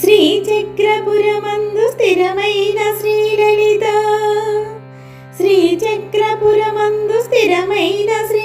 శ్రీ చక్రపురమందు స్థిరమైన శ్రీలలిత. శ్రీ చక్రపురమందు స్థిరమైన శ్రీ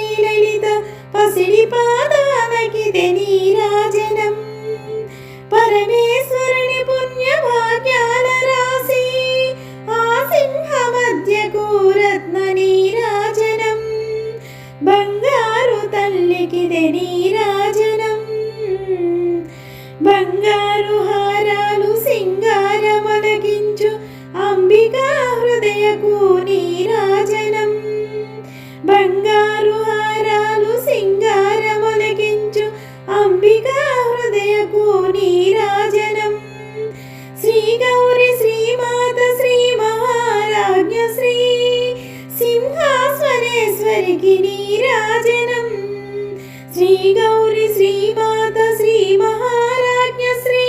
సర్వేశ్వరికి నీరాజనం శ్రీ గౌరి శ్రీమాత శ్రీ మహారాజ్ఞ శ్రీ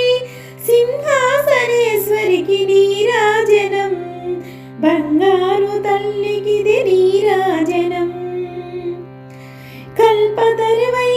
సింహాసనేశ్వరికి నీరాజనం బంగారు తల్లికిది నీరాజనం కల్పతరువై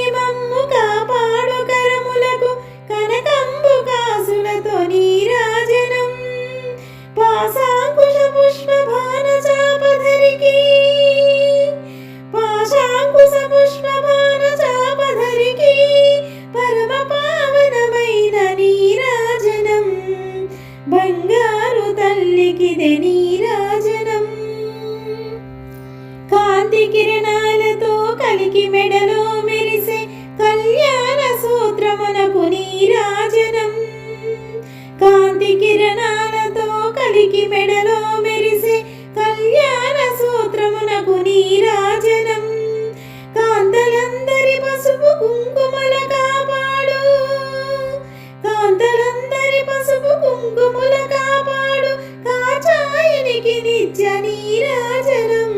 పసుపు కుంకుముల కాపాడు కాచాయనికి నిత్య నీరాజనం.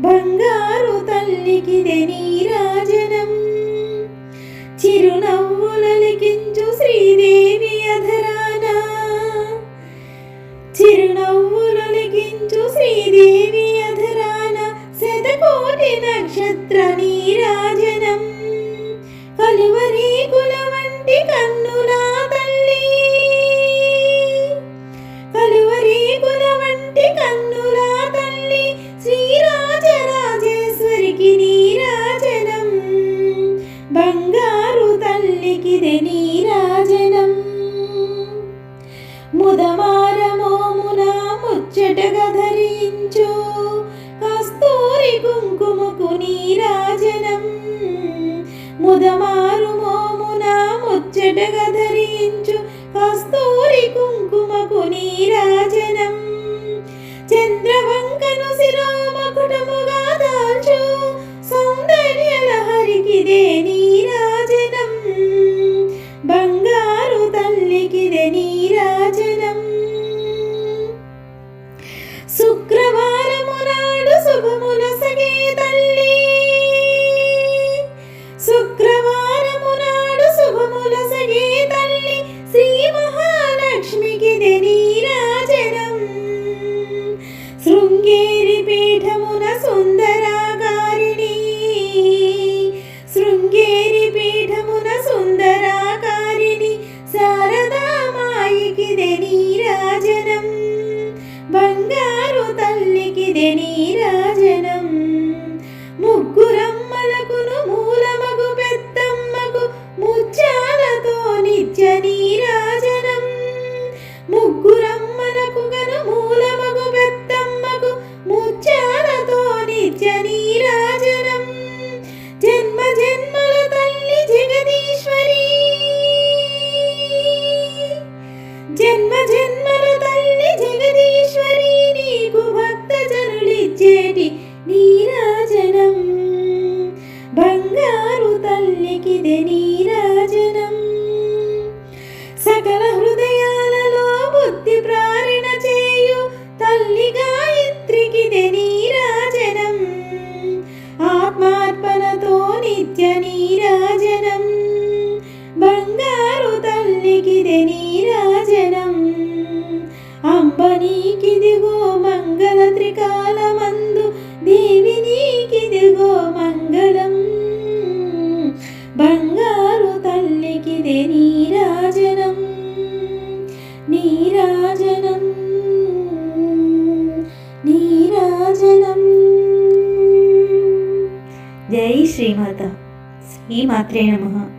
బంగారు తల్లికిదే నీరాజనం. చిరునవ్వులకించు శ్రీదేవి Yesus செய்தேனே నిత్య నీరాజనం బంగారు తల్లికిదే నీరాజనం అంబ నీకిదిగో మంగళ త్రికాలమందు దేవి నీకిదిగో మంగళం బంగారు తల్లికిదే నీరాజనం నీరాజనం జై శ్రీమాత శ్రీమాత్రే నమః.